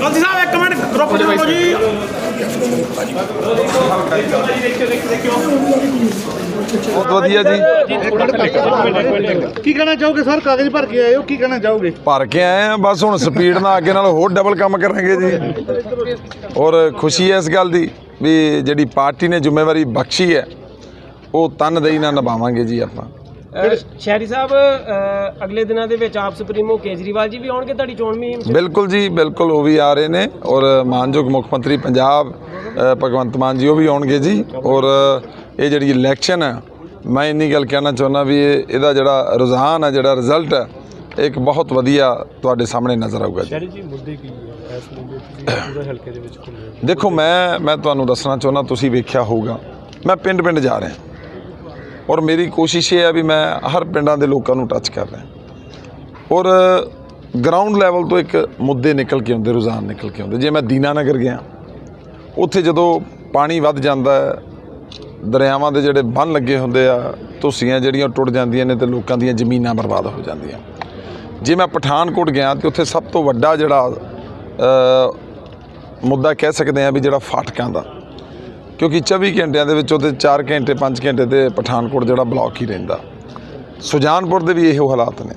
ਗਾਂਧੀ ਸਾਹਿਬ ਇੱਕ minute group ਚ ਬੋਲੋ ਜੀ। ਬਹੁਤ ਵਧੀਆ ਜੀ। ਕੀ ਕਹਿਣਾ ਚਾਹੋਗੇ ਸਰ? ਕਾਗਜ਼ ਭਰ ਕੇ ਆਏ ਹੋ ਕੀ ਕਹਿਣਾ ਚਾਹੋਗੇ? ਭਰ ਕੇ ਆਏ ਆ ਬਸ ਹੁਣ ਸਪੀਡ ਨਾਲ ਅੱਗੇ ਨਾਲ ਹੋਰ ਡਬਲ ਕੰਮ ਕਰਾਂਗੇ ਜੀ। ਔਰ ਖੁਸ਼ੀ ਹੈ ਇਸ ਗੱਲ ਦੀ ਵੀ ਜਿਹੜੀ ਪਾਰਟੀ ਨੇ ਜ਼ਿੰਮੇਵਾਰੀ ਬਖਸ਼ੀ ਹੈ ਉਹ ਤਨਦੇਹੀ ਨਾਲ ਨਿਭਾਵਾਂਗੇ ਜੀ ਆਪਾਂ। ਸ਼ਹਿਰੀ ਸਾਹਿਬ ਅਗਲੇ ਦਿਨਾਂ ਦੇ ਵਿੱਚ ਆਪ ਸੁਪਰੀਮੋ ਕੇਜਰੀਵਾਲ ਜੀ ਵੀ ਆਉਣਗੇ ਤੁਹਾਡੀ ਚੋਣ ਮੁਹਿੰਮ 'ਚ? ਬਿਲਕੁਲ ਜੀ ਬਿਲਕੁਲ ਉਹ ਵੀ ਆ ਰਹੇ ਨੇ ਔਰ ਮਾਨਯੋਗ ਮੁੱਖ ਮੰਤਰੀ ਪੰਜਾਬ ਭਗਵੰਤ ਮਾਨ ਜੀ ਉਹ ਵੀ ਆਉਣਗੇ ਜੀ ਔਰ ਇਹ ਜਿਹੜੀ ਇਲੈਕਸ਼ਨ ਹੈ ਮੈਂ ਇੰਨੀ ਗੱਲ ਕਹਿਣਾ ਚਾਹੁੰਦਾ ਵੀ ਇਹ ਇਹਦਾ ਜਿਹੜਾ ਰੁਝਾਨ ਹੈ ਜਿਹੜਾ ਰਿਜ਼ਲਟ ਹੈ ਇੱਕ ਬਹੁਤ ਵਧੀਆ ਤੁਹਾਡੇ ਸਾਹਮਣੇ ਨਜ਼ਰ ਆਊਗਾ ਜੀ। ਸ਼ਹਿਰੀ ਜੀ ਮੁੱਦੇ ਕੀ ਹੈ? ਇਸ ਮੁੱਦੇ ਤੁਸੀਂ ਪੂਰੇ ਹਲਕੇ ਦੇ ਵਿੱਚ ਘੁੰਮੇ ਹੋ। ਦੇਖੋ ਮੈਂ ਮੈਂ ਤੁਹਾਨੂੰ ਦੱਸਣਾ ਚਾਹੁੰਦਾ ਤੁਸੀਂ ਵੇਖਿਆ ਹੋਊਗਾ। ਮੈਂ ਪਿੰਡ ਪਿੰਡ ਜਾ ਰਿਹਾ। ਔਰ ਮੇਰੀ ਕੋਸ਼ਿਸ਼ ਇਹ ਹੈ ਵੀ ਮੈਂ ਹਰ ਪਿੰਡਾਂ ਦੇ ਲੋਕਾਂ ਨੂੰ ਟੱਚ ਕਰਦਾ ਔਰ ਗਰਾਊਂਡ ਲੈਵਲ ਤੋਂ ਇੱਕ ਮੁੱਦੇ ਨਿਕਲ ਕੇ ਆਉਂਦੇ, ਰੁਝਾਨ ਨਿਕਲ ਕੇ ਆਉਂਦੇ। ਜੇ ਮੈਂ ਦੀਨਾਨਗਰ ਗਿਆ, ਉੱਥੇ ਜਦੋਂ ਪਾਣੀ ਵੱਧ ਜਾਂਦਾ ਹੈ, ਦਰਿਆਵਾਂ ਦੇ ਜਿਹੜੇ ਬੰਨ ਲੱਗੇ ਹੁੰਦੇ ਆ, ਧੁੱਸੀਆਂ ਜਿਹੜੀਆਂ ਟੁੱਟ ਜਾਂਦੀਆਂ ਨੇ ਤੇ ਲੋਕਾਂ ਦੀਆਂ ਜ਼ਮੀਨਾਂ ਬਰਬਾਦ ਹੋ ਜਾਂਦੀਆਂ। ਜੇ ਮੈਂ ਪਠਾਨਕੋਟ ਗਿਆ ਤੇ ਉੱਥੇ ਸਭ ਤੋਂ ਵੱਡਾ ਜਿਹੜਾ ਮੁੱਦਾ ਕਹਿ ਸਕਦੇ ਆ ਵੀ ਜਿਹੜਾ ਫਾਟਕਾਂ ਦਾ ਕਿਉਂਕਿ 24 ਘੰਟਿਆਂ ਦੇ ਵਿੱਚ ਉਹਦੇ 4 ਘੰਟੇ 5 ਘੰਟੇ ਤੇ ਪਠਾਨਕੋਟ ਜਿਹੜਾ ਬਲੌਕ ਹੀ ਰਹਿੰਦਾ। ਸੁਜਾਨਪੁਰ ਦੇ ਵੀ ਇਹੋ ਹਾਲਾਤ ਨੇ।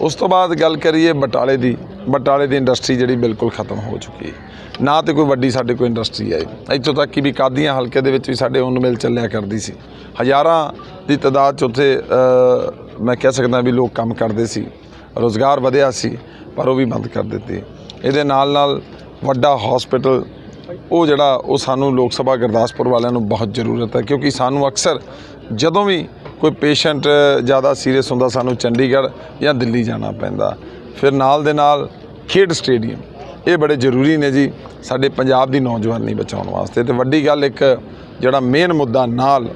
ਉਸ ਤੋਂ ਬਾਅਦ ਗੱਲ ਕਰੀਏ ਬਟਾਲੇ ਦੀ। ਬਟਾਲੇ ਦੀ ਇੰਡਸਟਰੀ ਜਿਹੜੀ ਬਿਲਕੁਲ ਖਤਮ ਹੋ ਚੁੱਕੀ ਹੈ। ਨਾ ਤੇ ਕੋਈ ਵੱਡੀ ਸਾਡੇ ਕੋਲ ਇੰਡਸਟਰੀ ਆਈ। ਇੱਥੋਂ ਤੱਕ ਕਿ ਵੀ ਕਾਦੀਆਂ ਹਲਕੇ ਦੇ ਵਿੱਚ ਵੀ ਸਾਡੇ ਉੱਨ ਮਿਲ ਚੱਲਿਆ ਕਰਦੀ ਸੀ। ਹਜ਼ਾਰਾਂ ਦੀ ਤਾਦਾਦ 'ਚ ਉੱਥੇ ਮੈਂ ਕਹਿ ਸਕਦਾ ਵੀ ਲੋਕ ਕੰਮ ਕਰਦੇ ਸੀ। ਰੋਜ਼ਗਾਰ ਵਧਿਆ ਸੀ, ਪਰ ਉਹ ਵੀ ਬੰਦ ਕਰ ਦਿੱਤੇ। ਇਹਦੇ ਨਾਲ ਨਾਲ ਵੱਡਾ ਹਸਪੀਟਲ ਉਹ ਜਿਹੜਾ ਉਹ ਸਾਨੂੰ ਲੋਕ ਸਭਾ ਗੁਰਦਾਸਪੁਰ ਵਾਲਿਆਂ ਨੂੰ ਬਹੁਤ ਜ਼ਰੂਰਤ ਹੈ, ਕਿਉਂਕਿ ਸਾਨੂੰ ਅਕਸਰ ਜਦੋਂ ਵੀ ਕੋਈ ਪੇਸ਼ੈਂਟ ਜ਼ਿਆਦਾ ਸੀਰੀਅਸ ਹੁੰਦਾ, ਸਾਨੂੰ ਚੰਡੀਗੜ੍ਹ ਜਾਂ ਦਿੱਲੀ ਜਾਣਾ ਪੈਂਦਾ। ਫਿਰ ਨਾਲ ਦੇ ਨਾਲ ਖੇਡ ਸਟੇਡੀਅਮ, ਇਹ ਬੜੇ ਜ਼ਰੂਰੀ ਨੇ ਜੀ ਸਾਡੇ ਪੰਜਾਬ ਦੀ ਨੌਜਵਾਨੀ ਬਚਾਉਣ ਵਾਸਤੇ। ਤੇ ਵੱਡੀ ਗੱਲ ਇੱਕ ਜਿਹੜਾ ਮੇਨ ਮੁੱਦਾ ਨਾਲ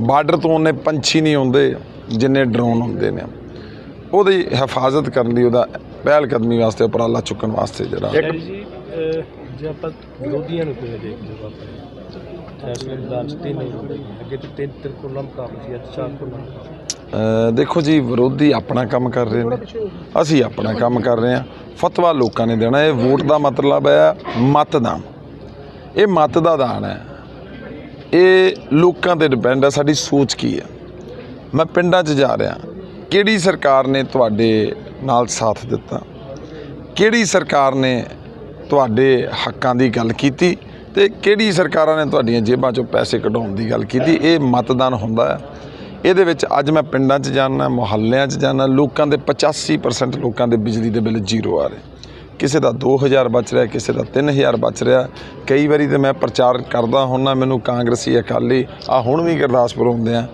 ਬਾਰਡਰ ਤੋਂ ਉਹਨੇ ਪੰਛੀ ਨਹੀਂ ਹੁੰਦੇ ਜਿੰਨੇ ਡਰੋਨ ਹੁੰਦੇ ਨੇ। ਉਹਦੀ ਹਿਫਾਜ਼ਤ ਕਰਨ ਲਈ ਉਹਦਾ ਪਹਿਲ ਕਦਮੀ ਵਾਸਤੇ, ਉਪਰਾਲਾ ਚੁੱਕਣ ਵਾਸਤੇ ਜਿਹੜਾ ਜੇ ਆਪਾਂ ਵਿਰੋਧੀਆਂ ਨੂੰ ਕਿਵੇਂ ਦੇਖਦੇ ਹੋ ਆਪਣੇ? ਇਸ ਮੈਦਾਨ 'ਚ ਤਿੰਨ ਅੱਗੇ ਤੇ ਤਿੰਨ ਤਿਰਕੋਣਾ ਮੁਕਾਬਲਾ ਸੀ, ਅੱਜ ਚਾਰ ਕੋਣਾ ਦੇਖੋ ਜੀ, ਵਿਰੋਧੀ ਆਪਣਾ ਕੰਮ ਕਰ ਰਹੇ ਨੇ। ਅਸੀਂ ਆਪਣਾ ਕੰਮ ਕਰ ਰਹੇ ਹਾਂ। ਫਤਵਾ ਲੋਕਾਂ ਨੇ ਦੇਣਾ। ਇਹ ਵੋਟ ਦਾ ਮਤਲਬ ਹੈ ਮਤਦਾਨ। ਇਹ ਮਤ ਦਾ ਦਾਨ ਹੈ। ਇਹ ਲੋਕਾਂ ਤੇ ਡਿਪੈਂਡ ਹੈ। ਸਾਡੀ ਸੋਚ ਕੀ ਹੈ? ਮੈਂ ਪਿੰਡਾਂ 'ਚ ਜਾ ਰਿਹਾ। ਕਿਹੜੀ ਸਰਕਾਰ ਨੇ ਤੁਹਾਡੇ ਨਾਲ ਸਾਥ ਦਿੱਤਾ? ਕਿਹੜੀ ਸਰਕਾਰ ਨੇ ਤੁਹਾਡੇ ਹੱਕਾਂ ਦੀ ਗੱਲ ਕੀਤੀ ਤੇ ਕਿਹੜੀ ਸਰਕਾਰਾਂ ਨੇ ਤੁਹਾਡੀਆਂ ਜੇਬਾਂ 'ਚੋਂ ਪੈਸੇ ਕਢਾਉਣ ਦੀ ਗੱਲ ਕੀਤੀ? ਇਹ ਮਤਦਾਨ ਹੁੰਦਾ ਹੈ। ਇਹਦੇ ਵਿੱਚ ਅੱਜ ਮੈਂ ਪਿੰਡਾਂ 'ਚ ਜਾਣਾ ਮੁਹੱਲਿਆਂ 'ਚ ਜਾਣਾ ਲੋਕਾਂ ਦੇ 85% ਲੋਕਾਂ ਦੇ ਬਿਜਲੀ ਦੇ ਬਿੱਲ ਜ਼ੀਰੋ ਆ ਰਹੇ। ਕਿਸੇ ਦਾ 2000 ਬਚ ਰਿਹਾ, ਕਿਸੇ ਦਾ 3000 ਬਚ ਰਿਹਾ। ਕਈ ਵਾਰੀ ਤੇ ਮੈਂ ਪ੍ਰਚਾਰ ਕਰਦਾ ਹੁੰਨਾ ਮੈਨੂੰ ਕਾਂਗਰਸੀ ਅਕਾਲੀ ਆ ਹੁਣ ਵੀ ਗੁਰਦਾਸਪੁਰ ਹੁੰਦੇ ਆ,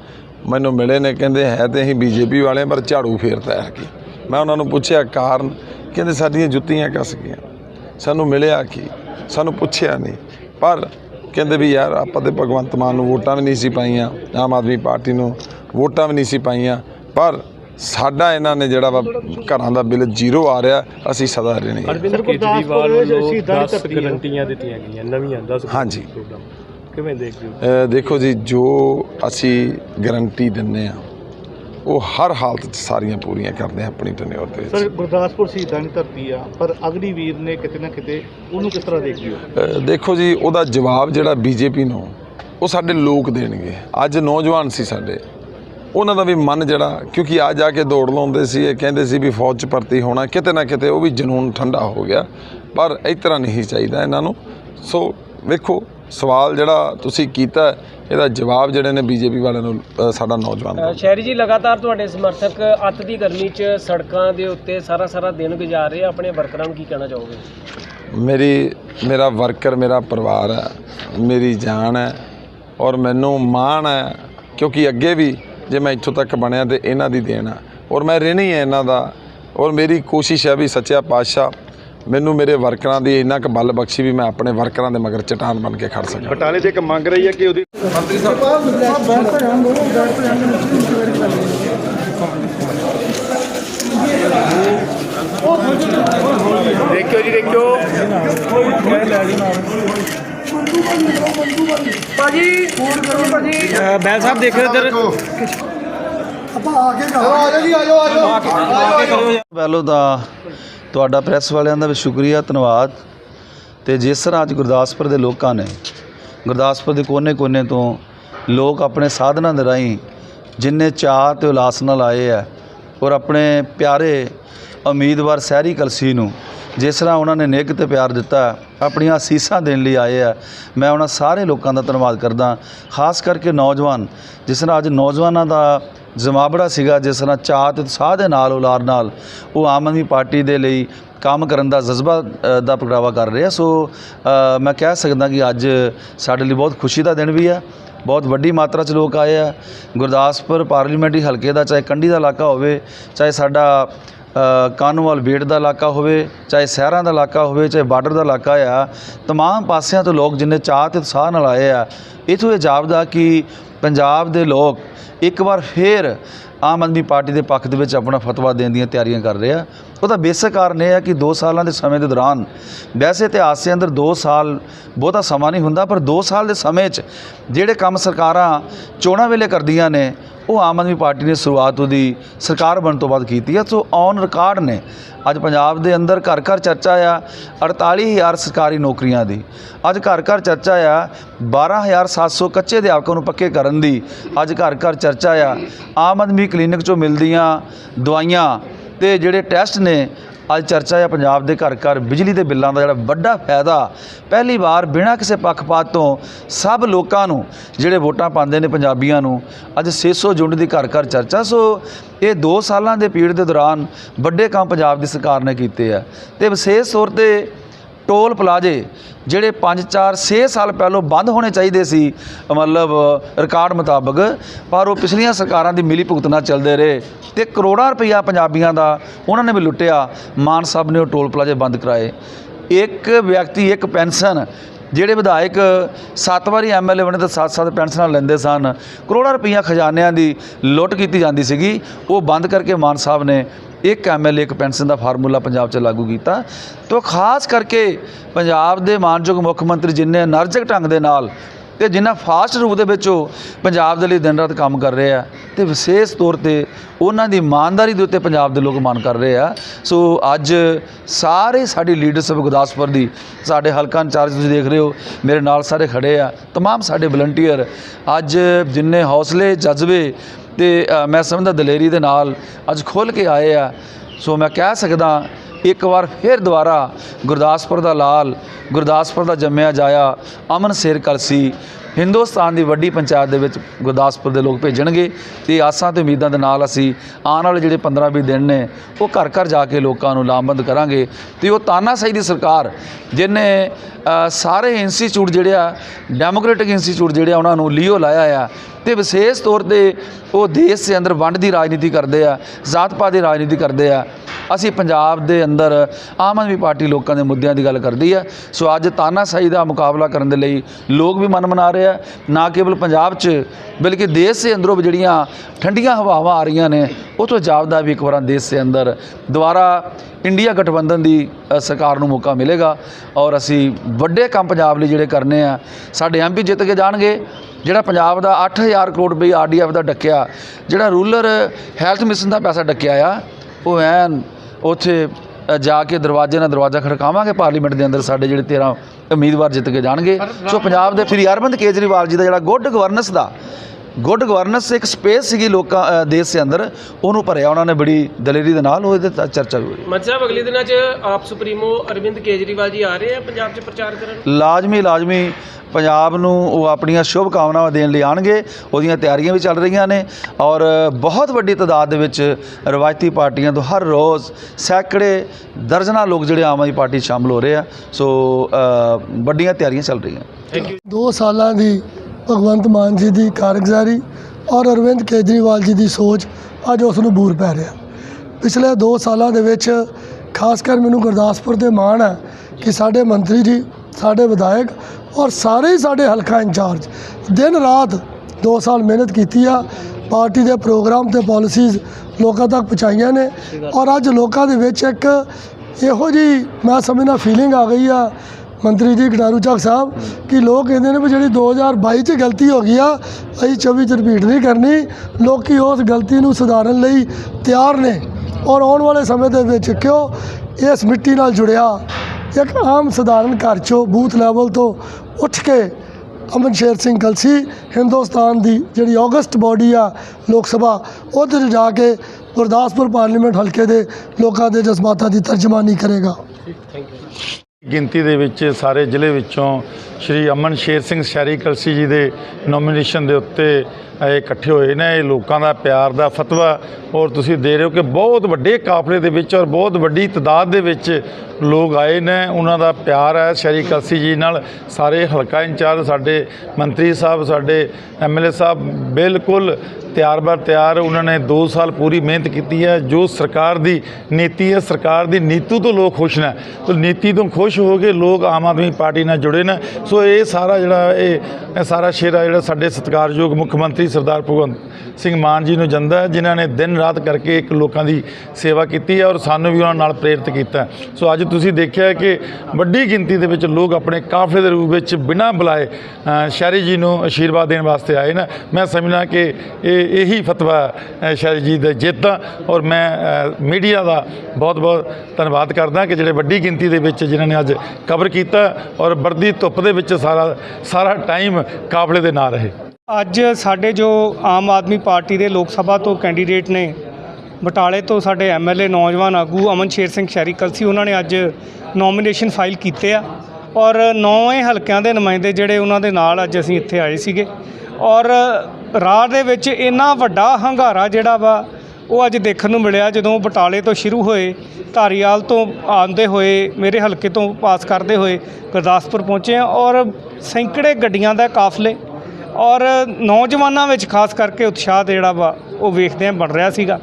ਮੈਨੂੰ ਮਿਲੇ ਨੇ, ਕਹਿੰਦੇ ਹੈ ਤੇ ਅਸੀਂ ਬੀਜੇਪੀ ਵਾਲੇ ਪਰ ਝਾੜੂ ਫੇਰਦਾ ਹੈ ਕੀ? ਮੈਂ ਉਹਨਾਂ ਨੂੰ ਪੁੱਛਿਆ ਕਾਰਨ, ਕਹਿੰਦੇ ਸਾਡੀਆਂ ਜੁੱਤੀਆਂ ਕੱਸ ਗਈਆਂ। ਸਾਨੂੰ ਮਿਲਿਆ ਕੀ? ਸਾਨੂੰ ਪੁੱਛਿਆ ਨਹੀਂ। ਪਰ ਕਹਿੰਦੇ ਵੀ ਯਾਰ ਆਪਾਂ ਤੇ ਭਗਵੰਤ ਮਾਨ ਨੂੰ ਵੋਟਾਂ ਵੀ ਨਹੀਂ ਸੀ ਪਾਈਆਂ ਆਮ ਆਦਮੀ ਪਾਰਟੀ ਨੂੰ ਵੋਟਾਂ ਵੀ ਨਹੀਂ ਸੀ ਪਾਈਆਂ। ਪਰ ਸਾਡਾ ਇਹਨਾਂ ਨੇ ਜਿਹੜਾ ਵਾ ਘਰਾਂ ਦਾ ਬਿੱਲ ਜ਼ੀਰੋ ਆ ਰਿਹਾ ਅਸੀਂ ਸਦਾ ਰਹੇ ਨਹੀਂ ਅਰਵਿੰਦ ਗੁਰਦਾਸਪੁਰ ਕੇਜਰੀਵਾਲ ਵਿੱਚ ਵੱਲੋਂ ਸ਼ਹੀਦਾਂ ਦੀ 10 ਧਰਤੀ ਹੈ। ਗਰੰਟੀਆਂ ਦਿੱਤੀਆਂ ਗਈਆਂ ਨਵੀਆਂ 10 ਹਾਂਜੀ। ਪ੍ਰੋਗਰਾਮ। ਕਿਵੇਂ ਦੇਖਦੇ ਹੋ? ਅ, ਦੇਖੋ ਜੀ ਜੋ ਅਸੀਂ ਗਰੰਟੀ ਦਿੰਨੇ ਆ ਉਹ ਹਰ ਹਾਲਤ 'ਚ ਸਾਰੀਆਂ ਪੂਰੀਆਂ ਕਰਦੇ ਆ ਆਪਣੀ ਟਨਿਓਰ ਦੇ ਸਰ ਗੁਰਦਾਸਪੁਰ ਸ਼ਹੀਦਾਂ ਦੀ ਧਰਤੀ ਆ ਪਰ ਅਗਨੀਵੀਰ ਨੇ ਕਿਤੇ ਨਾ ਕਿਤੇ ਉਹਨੂੰ ਕਿਸ ਤਰ੍ਹਾਂ ਦੇਖਦੇ ਹੋ ਦੇਖੋ ਜੀ ਉਹਦਾ ਜਵਾਬ ਜਿਹੜਾ ਬੀਜੇਪੀ ਨੂੰ ਉਹ ਸਾਡੇ ਲੋਕ ਦੇਣਗੇ। ਅੱਜ ਨੌਜਵਾਨ ਸੀ ਸਾਡੇ। ਉਹਨਾਂ ਦਾ ਵੀ ਮਨ ਜਿਹੜਾ ਕਿਉਂਕਿ ਆ ਜਾ ਕੇ ਦੌੜ ਲਾਉਂਦੇ ਸੀ ਇਹ ਕਹਿੰਦੇ ਸੀ ਵੀ ਫੌਜ 'ਚ ਭਰਤੀ ਹੋਣਾ ਕਿਤੇ ਨਾ ਕਿਤੇ ਉਹ ਵੀ ਜਨੂਨ ਠੰਡਾ ਹੋ ਗਿਆ। ਪਰ ਇਸ ਤਰ੍ਹਾਂ ਨਹੀਂ ਚਾਹੀਦਾ ਇਹਨਾਂ ਨੂੰ। ਸੋ ਵੇਖੋ ਸਵਾਲ ਜਿਹੜਾ ਤੁਸੀਂ ਕੀਤਾ ਇਹਦਾ ਜਵਾਬ ਜਿਹੜੇ ਨੇ ਬੀਜੇਪੀ ਵਾਲਿਆਂ ਨੂੰ ਅ, ਸਾਡਾ ਨੌਜਵਾਨ। ਸ਼ਹਿਰੀ ਜੀ ਲਗਾਤਾਰ ਤੁਹਾਡੇ ਸਮਰਥਕ ਅੱਤ ਦੀ ਗਰਮੀ 'ਚ ਸੜਕਾਂ ਦੇ ਉੱਤੇ ਸਾਰਾ ਸਾਰਾ ਦਿਨ ਗੁਜ਼ਾਰ ਰਹੇ ਆ। ਆਪਣੇ ਵਰਕਰਾਂ ਨੂੰ ਕੀ ਕਹਿਣਾ ਚਾਹੋਗੇ ਮੇਰੀ ਮੇਰਾ ਵਰਕਰ ਮੇਰਾ ਪਰਿਵਾਰ ਹੈ ਮੇਰੀ ਜਾਨ ਹੈ ਔਰ ਮੈਨੂੰ ਮਾਣ ਹੈ ਕਿਉਂਕਿ ਅੱਗੇ ਵੀ ਜੇ ਮੈਂ ਇੱਥੋਂ ਤੱਕ ਬਣਿਆ ਤੇ ਇਹਨਾਂ ਦੀ ਦੇਣ ਹੈ ਔਰ ਮੈਂ ਰਹਿਣੀ ਹੈ ਇਹਨਾਂ ਦਾ ਔਰ ਮੇਰੀ ਕੋਸ਼ਿਸ਼ ਹੈ ਵੀ ਸੱਚਾ ਪਾਤਸ਼ਾਹ ਮੈਨੂੰ ਮੇਰੇ ਵਰਕਰਾਂ ਦੀ ਇੰਨਾ ਕੁ ਬਲ ਬਖਸ਼ੀ ਵੀ ਮੈਂ ਆਪਣੇ ਵਰਕਰਾਂ ਦੇ ਮਗਰ ਚਟਾਨ ਬਣ ਕੇ ਖੜ ਸਕਾਂ। ਬਟਾਲੇ ਤੇ ਇੱਕ ਮੰਗ ਰਹੀ ਹੈ ਕਿ ਉਹਦੀ ਦੇਖਿਓ ਜੀ ਦੇਖਿਓ। ਭਾਜੀ ਭਾਜੀ। ਬੈਲ ਸਾਹਿਬ ਦੇਖੋ ਇੱਧਰ। ਪਹਿਲੋਂ ਤਾਂ ਤੁਹਾਡਾ ਪ੍ਰੈਸ ਵਾਲਿਆਂ ਦਾ ਵੀ ਸ਼ੁਕਰੀਆ, ਧੰਨਵਾਦ। ਤੇ ਜਿਸ ਤਰ੍ਹਾਂ ਅੱਜ ਗੁਰਦਾਸਪੁਰ ਦੇ ਲੋਕਾਂ ਨੇ, ਗੁਰਦਾਸਪੁਰ ਦੇ ਕੋਨੇ-ਕੋਨੇ ਤੋਂ ਲੋਕ ਆਪਣੇ ਸਾਧਨਾਂ ਦੇ ਰਾਹੀਂ ਜਿੰਨੇ ਚਾਅ ਤੇ ਉਲਾਸ ਨਾਲ ਆਏ ਆ, ਔਰ ਆਪਣੇ ਪਿਆਰੇ ਉਮੀਦਵਾਰ ਸਹਿਰੀ ਕਲਸੀ ਨੂੰ ਜਿਸ ਤਰ੍ਹਾਂ ਉਹਨਾਂ ਨੇ ਨਿੱਘ ਤੇ ਪਿਆਰ ਦਿੱਤਾ, ਆਪਣੀਆਂ ਅਸੀਸਾਂ ਦੇਣ ਲਈ ਆਏ ਆ, ਮੈਂ ਉਹਨਾਂ ਸਾਰੇ ਲੋਕਾਂ ਦਾ ਧੰਨਵਾਦ ਕਰਦਾ, ਖਾਸ ਕਰਕੇ ਨੌਜਵਾਨ, ਜਿਸ ਤਰ੍ਹਾਂ ਅੱਜ ਨੌਜਵਾਨਾਂ ਦਾ ਜਮਾਬੜਾ ਸੀਗਾ ਜਿਸ ਤਰ੍ਹਾਂ ਚਾਅ ਤੇ ਉਤਸ਼ਾਹ ਦੇ ਨਾਲ ਉਲਾਰ ਨਾਲ ਉਹ ਆਮ ਆਦਮੀ ਪਾਰਟੀ ਦੇ ਲਈ ਕੰਮ ਕਰਨ ਦਾ ਜਜ਼ਬਾ ਅ, ਦਾ ਪ੍ਰਗਟਾਵਾ ਕਰ ਰਹੇ ਆ ਸੋ ਅ, ਮੈਂ ਕਹਿ ਸਕਦਾ ਕਿ ਅੱਜ ਸਾਡੇ ਲਈ ਬਹੁਤ ਖੁਸ਼ੀ ਦਾ ਦਿਨ ਵੀ ਆ ਬਹੁਤ ਵੱਡੀ ਮਾਤਰਾ 'ਚ ਲੋਕ ਆਏ ਆ ਗੁਰਦਾਸਪੁਰ ਪਾਰਲੀਮੈਂਟਰੀ ਹਲਕੇ ਦਾ ਚਾਹੇ ਕੰਢੀ ਦਾ ਇਲਾਕਾ ਹੋਵੇ ਚਾਹੇ ਸਾਡਾ ਅ, ਕਾਨੂੰਵਾਲ ਬੇਟ ਦਾ ਇਲਾਕਾ ਹੋਵੇ ਚਾਹੇ ਸ਼ਹਿਰਾਂ ਦਾ ਇਲਾਕਾ ਹੋਵੇ ਚਾਹੇ ਬਾਰਡਰ ਦਾ ਇਲਾਕਾ ਆ तमाम ਪਾਸਿਆਂ ਤੋਂ ਲੋਕ ਜਿੰਨੇ ਚਾਅ ਤੇ ਉਤਸ਼ਾਹ ਨਾਲ ਆਏ ਆ ਇਥੋਂ ਇਹ ਜਾਪਦਾ ਕਿ ਪੰਜਾਬ ਦੇ ਲੋਕ ਇੱਕ ਵਾਰ ਫੇਰ ਆਮ ਆਦਮੀ ਪਾਰਟੀ ਦੇ ਪੱਖ ਦੇ ਵਿੱਚ ਆਪਣਾ ਫਤਵਾ ਦੇਣ ਦੀਆਂ ਤਿਆਰੀਆਂ ਕਰ ਰਹੇ ਆ। ਉਹਦਾ ਬੇਸਿਕ ਕਾਰਨ ਇਹ ਹੈ ਕਿ 2 ਸਾਲਾਂ ਦੇ ਸਮੇਂ ਦੇ ਦੌਰਾਨ ਵੈਸੇ ਇਤਿਹਾਸ ਦੇ ਅੰਦਰ 2 ਸਾਲ ਬਹੁਤਾ ਸਮਾਂ ਨਹੀਂ ਹੁੰਦਾ, ਪਰ 2 ਸਾਲ ਦੇ ਸਮੇਂ 'ਚ ਜਿਹੜੇ ਕੰਮ ਸਰਕਾਰਾਂ ਚੋਣਾਂ ਵੇਲੇ ਕਰਦੀਆਂ ਨੇ, ਉਹ ਆਮ ਆਦਮੀ ਪਾਰਟੀ ਨੇ ਸ਼ੁਰੂਆਤ ਉਹਦੀ ਸਰਕਾਰ ਬਣਨ ਤੋਂ ਬਾਅਦ ਕੀਤੀ ਹੈ ਸੋ ਔਨ ਰਿਕਾਰਡ ਨੇ ਅੱਜ ਪੰਜਾਬ ਦੇ ਅੰਦਰ ਘਰ ਘਰ ਚਰਚਾ ਆ 48000 ਸਰਕਾਰੀ ਨੌਕਰੀਆਂ ਦੀ। ਅੱਜ ਘਰ ਘਰ ਚਰਚਾ ਆ 12700 ਕੱਚੇ ਅਧਿਆਪਕਾਂ ਨੂੰ ਪੱਕੇ ਕਰਨ ਦੀ। ਅੱਜ ਘਰ ਘਰ ਚਰਚਾ ਆ, ਆਮ ਆਦਮੀ ਕਲੀਨਿਕ ਚੋਂ ਮਿਲਦੀਆਂ ਦਵਾਈਆਂ ਤੇ ਜਿਹੜੇ ਟੈਸਟ ਨੇ ਅੱਜ ਚਰਚਾ ਹੈ ਪੰਜਾਬ ਦੇ ਘਰ ਘਰ ਬਿਜਲੀ ਦੇ ਬਿੱਲਾਂ ਦਾ ਜਿਹੜਾ ਵੱਡਾ ਫਾਇਦਾ। ਪਹਿਲੀ ਵਾਰ ਬਿਨਾਂ ਕਿਸੇ ਪੱਖਪਾਤ ਤੋਂ ਸਭ ਲੋਕਾਂ ਨੂੰ ਜਿਹੜੇ ਵੋਟਾਂ ਪਾਉਂਦੇ ਨੇ ਪੰਜਾਬੀਆਂ ਨੂੰ ਅੱਜ 600 ਜੁੰਡ ਦੀ ਘਰ ਘਰ ਚਰਚਾ। ਸੋ ਇਹ 2 ਸਾਲਾਂ ਦੇ ਪੀੜ ਦੇ ਦੌਰਾਨ ਵੱਡੇ ਕੰਮ ਪੰਜਾਬ ਦੀ ਸਰਕਾਰ ਨੇ ਕੀਤੇ ਆ। ਤੇ ਵਿਸ਼ੇਸ਼ ਤੌਰ ਤੇ ਟੋਲ ਪਲਾਜ਼ੇ, ਜਿਹੜੇ 5 4 6 ਸਾਲ ਪਹਿਲਾਂ ਬੰਦ ਹੋਣੇ ਚਾਹੀਦੇ ਸੀ, ਮਤਲਬ, ਰਿਕਾਰਡ ਮੁਤਾਬਕ, ਪਰ ਉਹ ਪਿਛਲੀਆਂ ਸਰਕਾਰਾਂ ਦੀ ਮਿਲੀ ਭੁਗਤ ਨਾਲ ਚੱਲਦੇ ਰਹੇ ਤੇ ਕਰੋੜਾਂ ਰੁਪਈਆ ਪੰਜਾਬੀਆਂ ਦਾ ਉਹਨਾਂ ਨੇ ਵੀ ਲੁੱਟਿਆ। ਮਾਨ ਸਾਹਿਬ ਨੇ ਉਹ ਟੋਲ ਪਲਾਜ਼ੇ ਬੰਦ ਕਰਾਏ। ਇੱਕ ਵਿਅਕਤੀ, ਇੱਕ ਪੈਨਸ਼ਨ ਜਿਹੜੇ ਵਿਧਾਇਕ ਸੱਤ ਵਾਰੀ ਐਮਐਲਏ ਬਣੇ ਤਾਂ ਸੱਤ ਸੱਤ ਪੈਨਸ਼ਨਾਂ ਲੈਂਦੇ ਸਨ, ਕਰੋੜਾਂ ਰੁਪਈਆ ਖਜ਼ਾਨਿਆਂ ਦੀ ਲੁੱਟ ਕੀਤੀ ਜਾਂਦੀ ਸੀਗੀ। ਉਹ ਬੰਦ ਕਰਕੇ ਮਾਨ ਸਾਹਿਬ ਨੇ ਇੱਕ ਐਮਐਲਏ ਇੱਕ ਪੈਨਸ਼ਨ ਦਾ ਫਾਰਮੂਲਾ ਪੰਜਾਬ 'ਚ ਲਾਗੂ ਕੀਤਾ। ਤੋਂ ਖਾਸ ਕਰਕੇ ਪੰਜਾਬ ਦੇ ਮਾਨਯੋਗ ਮੁੱਖ ਮੰਤਰੀ ਜਿਨ੍ਹਾਂ ਨਰਜਕ ਢੰਗ ਦੇ ਨਾਲ ਤੇ ਜਿੰਨਾ ਫਾਸਟ ਰੂਪ ਦੇ ਵਿੱਚ ਉਹ ਪੰਜਾਬ ਦੇ ਲਈ ਦਿਨ ਰਾਤ ਕੰਮ ਕਰ ਰਹੇ ਆ ਤੇ ਵਿਸ਼ੇਸ਼ ਤੌਰ ਤੇ ਉਹਨਾਂ ਦੀ ਇਮਾਨਦਾਰੀ ਦੇ ਉੱਤੇ ਪੰਜਾਬ ਦੇ ਲੋਕ ਮਾਣ ਕਰ ਰਹੇ ਆ ਸੋ ਅੱਜ ਸਾਰੇ ਸਾਡੀ ਲੀਡਰਸ਼ਿਪ ਗੁਰਦਾਸਪੁਰ ਦੀ ਸਾਡੇ ਹਲਕਾ ਇੰਚਾਰਜ ਤੁਸੀਂ ਦੇਖ ਰਹੇ ਹੋ ਮੇਰੇ ਨਾਲ ਸਾਰੇ ਖੜੇ ਆ तमाम ਸਾਡੇ ਵਲੰਟੀਅਰ ਅੱਜ ਜਿੰਨੇ ਹੌਸਲੇ ਜਜ਼ਬੇ ਤੇ ਅ, ਮੈਂ ਸਮਝਦਾ ਦਲੇਰੀ ਦੇ ਨਾਲ ਅੱਜ ਖੁੱਲ ਕੇ ਆਏ ਆ ਸੋ ਮੈਂ ਕਹਿ ਸਕਦਾ ਇੱਕ ਵਾਰ ਫਿਰ ਦੁਬਾਰਾ ਗੁਰਦਾਸਪੁਰ ਦਾ ਲਾਲ, ਗੁਰਦਾਸਪੁਰ ਦਾ ਜੰਮਿਆ ਜਾਇਆ, ਅਮਨ ਸ਼ੇਰ ਕਲਸੀ ਹਿੰਦੁਸਤਾਨ ਦੀ ਵੱਡੀ ਪੰਚਾਇਤ ਦੇ ਵਿੱਚ ਗੁਰਦਾਸਪੁਰ ਦੇ ਲੋਕ ਭੇਜਣਗੇ ਤੇ ਆਸਾਂ ਤੇ ਉਮੀਦਾਂ ਦੇ ਨਾਲ ਅਸੀਂ ਆਉਣ ਵਾਲੇ ਜਿਹੜੇ 15-20 ਦਿਨ ਨੇ, ਉਹ ਘਰ ਘਰ ਜਾ ਕੇ ਲੋਕਾਂ ਨੂੰ ਲਾਮਬੰਦ ਕਰਾਂਗੇ ਤੇ ਉਹ ਤਾਨਾਸ਼ਾਹੀ ਦੀ ਸਰਕਾਰ, ਜਿਹਨੇ ਸਾਰੇ ਇੰਸਟੀਚਿਊਟ ਜਿਹੜੇ ਆ, ਡੈਮੋਕ੍ਰੈਟਿਕ ਇੰਸਟੀਚਿਊਟ ਜਿਹੜੇ ਆ, ਉਹਨਾਂ ਨੂੰ ਲੀਓ ਲਾਇਆ ਆ ਤੇ ਵਿਸ਼ੇਸ਼ ਤੌਰ ਤੇ ਉਹ ਦੇਸ਼ ਦੇ ਅੰਦਰ ਵੰਡ ਦੀ ਰਾਜਨੀਤੀ ਕਰਦੇ ਆ ਜ਼ਾਤ ਪਾਤ ਦੀ ਰਾਜਨੀਤੀ ਕਰਦੇ ਆ। ਅਸੀਂ ਪੰਜਾਬ ਦੇ ਅੰਦਰ ਆਮ ਆਦਮੀ ਪਾਰਟੀ ਲੋਕਾਂ ਦੇ ਮੁੱਦਿਆਂ ਦੀ ਗੱਲ ਕਰਦੀ ਆ। ਸੋ ਅੱਜ ਤਾਨਾਸ਼ਾਹੀ ਦਾ ਮੁਕਾਬਲਾ ਕਰਨ ਦੇ ਲਈ ਲੋਕ ਵੀ ਮਨ ਮਨਾ ਰਹੇ ਆ, ਨਾ ਕੇਵਲ ਪੰਜਾਬ 'ਚ, ਬਲਕਿ ਦੇਸ਼ ਦੇ ਅੰਦਰੋਂ ਵੀ ਜਿਹੜੀਆਂ ਠੰਡੀਆਂ ਹਵਾਵਾਂ ਆ ਰਹੀਆਂ ਨੇ, ਉਹ ਤੋਂ ਜਾਪਦਾ ਵੀ ਇੱਕ ਵਾਰਾਂ ਦੇਸ਼ ਦੇ ਅੰਦਰ ਦੁਬਾਰਾ ਇੰਡੀਆ ਗਠਬੰਧਨ ਦੀ ਸਰਕਾਰ ਨੂੰ ਮੌਕਾ ਮਿਲੇਗਾ ਔਰ ਅਸੀਂ ਵੱਡੇ ਕੰਮ ਪੰਜਾਬ ਲਈ ਜਿਹੜੇ ਕਰਨੇ ਆ ਸਾਡੇ ਐਮਪੀ ਜਿੱਤ ਕੇ ਜਾਣਗੇ ਜਿਹੜਾ ਪੰਜਾਬ ਦਾ 8000 ਕਰੋੜ ਰੁਪਏ ਆਰਡੀਐਫ ਦਾ ਡੱਕਿਆ ਜਿਹੜਾ ਰੂਰਲ ਹੈਲਥ ਮਿਸ਼ਨ ਦਾ ਪੈਸਾ ਡੱਕਿਆ ਆ ਉਹ ਐਨ ਉੱਥੇ ਜਾ ਕੇ ਦਰਵਾਜ਼ੇ ਨਾਲ ਦਰਵਾਜ਼ਾ ਖੜਕਾਵਾਂਗੇ ਪਾਰਲੀਮੈਂਟ ਦੇ ਅੰਦਰ ਸਾਡੇ ਜਿਹੜੇ 13 ਉਮੀਦਵਾਰ ਜਿੱਤ ਕੇ ਜਾਣਗੇ। ਸੋ ਪੰਜਾਬ ਦੇ ਸ੍ਰੀ ਅਰਵਿੰਦ ਕੇਜਰੀਵਾਲ ਜੀ ਦਾ ਜਿਹੜਾ ਗੁੱਡ ਗਵਰਨੈਂਸ ਦਾ ਗੁੱਡ ਗਵਰਨੈਂਸ ਇੱਕ ਸਪੇਸ ਸੀਗੀ ਲੋਕਾਂ ਅ, ਦੇਸ਼ ਦੇ ਅੰਦਰ ਉਹਨੂੰ ਭਰਿਆ ਉਹਨਾਂ ਨੇ ਬੜੀ ਦਲੇਰੀ ਦੇ ਨਾਲ ਉਹਦੇ ਤੇ ਚਰਚਾ ਹੋਈ। ਮਤ ਸਾਹਿਬ ਅਗਲੇ ਦਿਨਾਂ 'ਚ ਆਪ ਸੁਪਰੀਮੋ ਅਰਵਿੰਦ ਕੇਜਰੀਵਾਲ ਜੀ ਆ ਰਹੇ ਆ ਪੰਜਾਬ 'ਚ ਪ੍ਰਚਾਰ ਕਰਨ? ਲਾਜ਼ਮੀ ਲਾਜ਼ਮੀ ਪੰਜਾਬ ਨੂੰ ਉਹ ਆਪਣੀਆਂ ਸ਼ੁਭ ਕਾਮਨਾਵਾਂ ਦੇਣ ਲਈ ਆਣਗੇ ਉਹਦੀਆਂ ਤਿਆਰੀਆਂ ਵੀ ਚੱਲ ਰਹੀਆਂ ਨੇ ਔਰ ਬਹੁਤ ਵੱਡੀ ਤਾਦਾਦ ਦੇ ਵਿੱਚ ਰਵਾਇਤੀ ਪਾਰਟੀਆਂ ਤੋਂ ਹਰ ਰੋਜ਼ ਸੈਂਕੜੇ ਦਰਜਨਾਂ ਲੋਕ ਜਿਹੜੇ ਆਮ ਆਦਮੀ ਪਾਰਟੀ 'ਚ ਸ਼ਾਮਲ ਹੋ ਰਹੇ ਆ। ਸੋ ਅ, ਵੱਡੀਆਂ ਤਿਆਰੀਆਂ ਚੱਲ ਰਹੀਆਂ। ਥੈਂਕ ਯੂ ਦੋ ਸਾਲਾਂ ਦੀ ਭਗਵੰਤ ਮਾਨ ਜੀ ਦੀ ਕਾਰਗੁਜ਼ਾਰੀ ਔਰ ਅਰਵਿੰਦ ਕੇਜਰੀਵਾਲ ਜੀ ਦੀ ਸੋਚ ਅੱਜ ਉਸ ਨੂੰ ਬੂਰ ਪੈ ਰਿਹਾ। ਪਿਛਲੇ 2 ਸਾਲਾਂ ਦੇ ਵਿੱਚ ਖਾਸ ਕਰ ਮੈਨੂੰ ਗੁਰਦਾਸਪੁਰ ਤੇ ਮਾਣ ਹੈ ਕਿ ਸਾਡੇ ਮੰਤਰੀ ਜੀ, ਸਾਡੇ ਵਿਧਾਇਕ ਔਰ ਸਾਰੇ ਹੀ ਸਾਡੇ ਹਲਕਾ ਇੰਚਾਰਜ ਦਿਨ ਰਾਤ 2 ਸਾਲ ਮਿਹਨਤ ਕੀਤੀ ਆ, ਪਾਰਟੀ ਦੇ ਪ੍ਰੋਗਰਾਮ ਤੇ ਪਾਲਿਸੀਜ਼ ਲੋਕਾਂ ਤੱਕ ਪਹੁੰਚਾਈਆਂ ਨੇ ਔਰ ਅੱਜ ਲੋਕਾਂ ਦੇ ਵਿੱਚ ਇੱਕ ਇਹੋ ਜੀ ਮੈਂ ਸਮਝਣਾ ਫੀਲਿੰਗ ਆ ਗਈ ਆ ਮੰਤਰੀ ਜੀ ਗਡਾਰੂ ਚੱਕ ਸਾਹਿਬ, ਕਿ ਲੋਕ ਕਹਿੰਦੇ ਨੇ ਵੀ ਜਿਹੜੀ 2022 ਚ ਗਲਤੀ ਹੋ ਗਈ ਆ, ਅਸੀਂ 24 ਚ ਰਿਪੀਟ ਨਹੀਂ ਕਰਨੀ, ਲੋਕੀ ਉਸ ਗਲਤੀ ਨੂੰ ਸੁਧਾਰਨ ਲਈ ਤਿਆਰ ਨੇ ਔਰ ਆਉਣ ਵਾਲੇ ਸਮੇਂ ਦੇ ਵਿੱਚ ਕਿਉਂ ਇਸ ਮਿੱਟੀ ਨਾਲ ਜੁੜਿਆ? ਇੱਕ ਆਮ ਸਧਾਰਨ ਘਰ ਚੋਂ ਬੂਥ ਲੈਵਲ ਤੋਂ ਉੱਠ ਕੇ ਅਮਨ ਸ਼ੇਰ ਸਿੰਘ ਕਲਸੀ ਹਿੰਦੁਸਤਾਨ ਦੀ ਜਿਹੜੀ ਅਗਸਤ ਬਾਡੀ ਆ ਲੋਕ ਸਭਾ ਉਹਦੇ 'ਚ ਜਾ ਕੇ ਗੁਰਦਾਸਪੁਰ ਪਾਰਲੀਮੈਂਟ ਹਲਕੇ ਦੇ ਲੋਕਾਂ ਦੇ ਜਜ਼ਬਾਤਾਂ ਦੀ ਤਰਜਮਾਨੀ ਕਰੇਗਾ। ਗਿਣਤੀ ਦੇ ਵਿੱਚ ਸਾਰੇ ਜ਼ਿਲ੍ਹੇ ਵਿੱਚੋਂ ਸ਼੍ਰੀ ਅਮਨ ਸ਼ੇਰ ਸਿੰਘ ਸੈਰੀ ਕਲਸੀ ਜੀ ਦੇ ਨੋਮੀਨੇਸ਼ਨ ਦੇ ਉੱਤੇ ਇਹ ਇਕੱਠੇ ਹੋਏ ਨੇ, ਇਹ ਲੋਕਾਂ ਦਾ ਪਿਆਰ ਦਾ ਫਤਵਾ। ਔਰ ਤੁਸੀਂ ਦੇ ਰਹੇ ਹੋ ਕਿ ਬਹੁਤ ਵੱਡੇ ਕਾਫਲੇ ਦੇ ਵਿੱਚ ਔਰ ਬਹੁਤ ਵੱਡੀ ਤਦਾਦ ਦੇ ਵਿੱਚ ਲੋਕ ਆਏ ਨੇ, ਉਹਨਾਂ ਦਾ ਪਿਆਰ ਹੈ। ਸਰੀ ਕਲਸੀ ਜੀ ਨਾਲ ਸਾਰੇ ਹਲਕਾ ਇੰਚਾਰਜ, ਸਾਡੇ ਮੰਤਰੀ ਸਾਹਿਬ, ਸਾਡੇ ਐਮਐਲਏ ਸਾਹਿਬ, ਬਿਲਕੁਲ ਤਿਆਰ ਬਰ ਤਿਆਰ ਉਹਨਾਂ ਨੇ 2 ਸਾਲ ਪੂਰੀ ਮਿਹਨਤ ਕੀਤੀ ਹੈ। ਜੋ ਸਰਕਾਰ ਦੀ ਨੀਤੀ ਹੈ, ਸਰਕਾਰ ਦੀ ਨੀਤੂ ਤੋਂ ਲੋਕ ਖੁਸ਼ ਨੇ। ਤੇ ਨੀਤੀ ਤੋਂ ਖੁਸ਼ ਹੋ ਕੇ ਲੋਕ ਆਮ ਆਦਮੀ ਪਾਰਟੀ ਨਾਲ ਜੁੜੇ ਨੇ। ਸੋ ਇਹ ਸਾਰਾ ਜਿਹੜਾ ਇਹ ਸਾਰਾ ਸ਼ੇਰਾ ਜਿਹੜਾ ਸਾਡੇ ਸਤਿਕਾਰਯੋਗ ਮੁੱਖ ਮੰਤਰੀ ਸਰਦਾਰ ਭਗਵੰਤ ਸਿੰਘ ਮਾਨ ਜੀ ਨੂੰ ਜਾਂਦਾ ਜਿਨ੍ਹਾਂ ਨੇ ਦਿਨ ਰਾਤ ਕਰਕੇ ਇੱਕ ਲੋਕਾਂ ਦੀ ਸੇਵਾ ਕੀਤੀ ਹੈ ਔਰ ਸਾਨੂੰ ਵੀ ਉਹਨਾਂ ਨਾਲ ਪ੍ਰੇਰਿਤ ਕੀਤਾ ਸੋ ਅੱਜ ਤੁਸੀਂ ਦੇਖਿਆ ਕਿ ਵੱਡੀ ਗਿਣਤੀ ਦੇ ਵਿੱਚ ਲੋਕ ਆਪਣੇ ਕਾਫਲੇ ਦੇ ਰੂਪ ਵਿੱਚ ਬਿਨਾਂ ਬੁਲਾਏ ਸ਼ਹਿਰੀ ਜੀ ਨੂੰ ਆਸ਼ੀਰਵਾਦ ਦੇਣ ਵਾਸਤੇ ਆਏ ਨਾ। ਮੈਂ ਸਮਝਣਾ ਕਿ ਇਹ, ਇਹੀ ਫਤਵਾ ਸ਼ਹਿਰੀ ਜੀ ਦੇ ਜਿੱਤ ਦਾ ਔਰ ਮੈਂ ਮੀਡੀਆ ਦਾ ਬਹੁਤ ਬਹੁਤ ਧੰਨਵਾਦ ਕਰਦਾ ਕਿ ਜਿਹੜੇ ਵੱਡੀ ਗਿਣਤੀ ਦੇ ਵਿੱਚ ਜਿਨ੍ਹਾਂ ਨੇ ਅੱਜ ਕਵਰ ਕੀਤਾ ਔਰ ਵਰਦੀ ਧੁੱਪ ਦੇ ਵਿੱਚ ਸਾਰਾ ਸਾਰਾ ਟਾਈਮ ਕਾਫਲੇ ਦੇ ਨਾਲ ਰਹੇ। ਅੱਜ ਸਾਡੇ ਜੋ ਆਮ ਆਦਮੀ ਪਾਰਟੀ ਦੇ ਲੋਕ ਸਭਾ ਤੋਂ ਕੈਂਡੀਡੇਟ ਨੇ, ਬਟਾਲੇ ਤੋਂ ਸਾਡੇ ਐਮਐਲਏ ਨੌਜਵਾਨ ਆਗੂ ਅਮਨ ਸ਼ੇਰ ਸਿੰਘ ਸ਼ਹਿਰੀ ਕਲਸੀ ਉਹਨਾਂ ਨੇ ਅੱਜ ਨੋਮੀਨੇਸ਼ਨ ਫਾਈਲ ਕੀਤੇ ਆ ਔਰ ਨੌਵੇਂ ਹਲਕਿਆਂ ਦੇ ਨੁਮਾਇੰਦੇ ਜਿਹੜੇ ਉਹਨਾਂ ਦੇ ਨਾਲ ਅੱਜ ਅਸੀਂ ਇੱਥੇ ਆਏ ਸੀਗੇ ਔਰ ਰਾਹ ਦੇ ਵਿੱਚ ਇੰਨਾ ਵੱਡਾ ਹੰਗਾਰਾ ਜਿਹੜਾ ਵਾ, ਉਹ ਅੱਜ ਦੇਖਣ ਨੂੰ ਮਿਲਿਆ ਜਦੋਂ ਬਟਾਲੇ ਤੋਂ ਸ਼ੁਰੂ ਹੋਏ, ਧਾਰੀਵਾਲ ਤੋਂ ਆਉਂਦੇ ਹੋਏ, ਮੇਰੇ ਹਲਕੇ ਤੋਂ ਪਾਸ ਕਰਦੇ ਹੋਏ ਗੁਰਦਾਸਪੁਰ ਪਹੁੰਚੇ ਔਰ ਸੈਂਕੜੇ ਗੱਡੀਆਂ ਦਾ ਕਾਫਲੇ ਔਰ ਨੌਜਵਾਨਾਂ ਵਿੱਚ ਖਾਸ ਕਰਕੇ ਉਤਸ਼ਾਹ ਜਿਹੜਾ ਵਾ ਉਹ ਵੇਖਦੇ ਆ ਬਣ ਰਿਹਾ ਸੀਗਾ।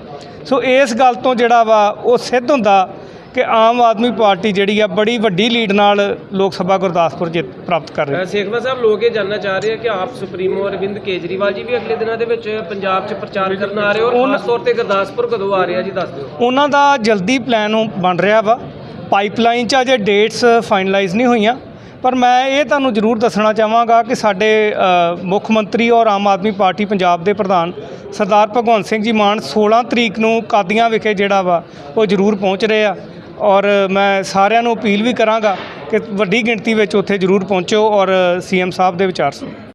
ਸੋ ਇਸ ਗੱਲ ਤੋਂ ਜਿਹੜਾ ਵਾ ਉਹ ਸਿੱਧ ਹੁੰਦਾ ਕਿ ਆਮ ਆਦਮੀ ਪਾਰਟੀ ਜਿਹੜੀ ਆ ਬੜੀ ਵੱਡੀ ਲੀਡ ਨਾਲ ਲੋਕ ਸਭਾ ਗੁਰਦਾਸਪੁਰ ਜਿੱਤ ਪ੍ਰਾਪਤ ਕਰ ਰਹੀ ਹੈ। ਸੇਖਵਾ ਸਾਹਿਬ ਲੋਕ ਇਹ ਜਾਨਣਾ ਚਾਹ ਰਹੇ ਆ ਕਿ ਆਪ ਸੁਪਰੀਮੋ ਅਰਵਿੰਦ ਕੇਜਰੀਵਾਲ ਜੀ ਵੀ ਅਗਲੇ ਦਿਨਾਂ ਦੇ ਵਿੱਚ ਪੰਜਾਬ 'ਚ ਪ੍ਰਚਾਰ ਕਰਨ ਆ ਰਹੇ ਹੋ ਔਰ ਖਾਸ ਤੌਰ ਤੇ ਗੁਰਦਾਸਪੁਰ ਕਦੋਂ ਆ ਰਿਹਾ ਜੀ ਦੱਸ ਦਿਓ। ਉਹਨਾਂ ਦਾ ਜਲਦੀ ਪਲਾਨ ਬਣ ਰਿਹਾ ਵਾ। ਪਾਈਪਲਾਈਨ 'ਚ ਅਜੇ ਡੇਟਸ ਫਾਈਨਲਾਈਜ਼ ਨਹੀਂ ਹੋਈਆਂ। ਪਰ ਮੈਂ ਇਹ ਤੁਹਾਨੂੰ ਜ਼ਰੂਰ ਦੱਸਣਾ ਚਾਹਾਂਗਾ ਕਿ ਸਾਡੇ ਮੁੱਖ ਮੰਤਰੀ ਔਰ ਆਮ ਆਦਮੀ ਪਾਰਟੀ ਪੰਜਾਬ ਦੇ ਪ੍ਰਧਾਨ ਸਰਦਾਰ ਭਗਵੰਤ ਸਿੰਘ ਜੀ ਮਾਨ 16 ਤਰੀਕ ਨੂੰ ਕਾਦੀਆਂ ਵਿਖੇ ਜਿਹੜਾ ਵਾ, ਉਹ ਜ਼ਰੂਰ ਪਹੁੰਚ ਰਹੇ ਆ। ਔਰ ਮੈਂ ਸਾਰਿਆਂ ਨੂੰ ਅਪੀਲ ਵੀ ਕਰਾਂਗਾ ਕਿ ਵੱਡੀ ਗਿਣਤੀ ਵਿੱਚ ਉੱਥੇ ਜ਼ਰੂਰ ਪਹੁੰਚੋ ਔਰ ਸੀਐਮ ਸਾਹਿਬ ਦੇ ਵਿਚਾਰ ਸੁਣੋ।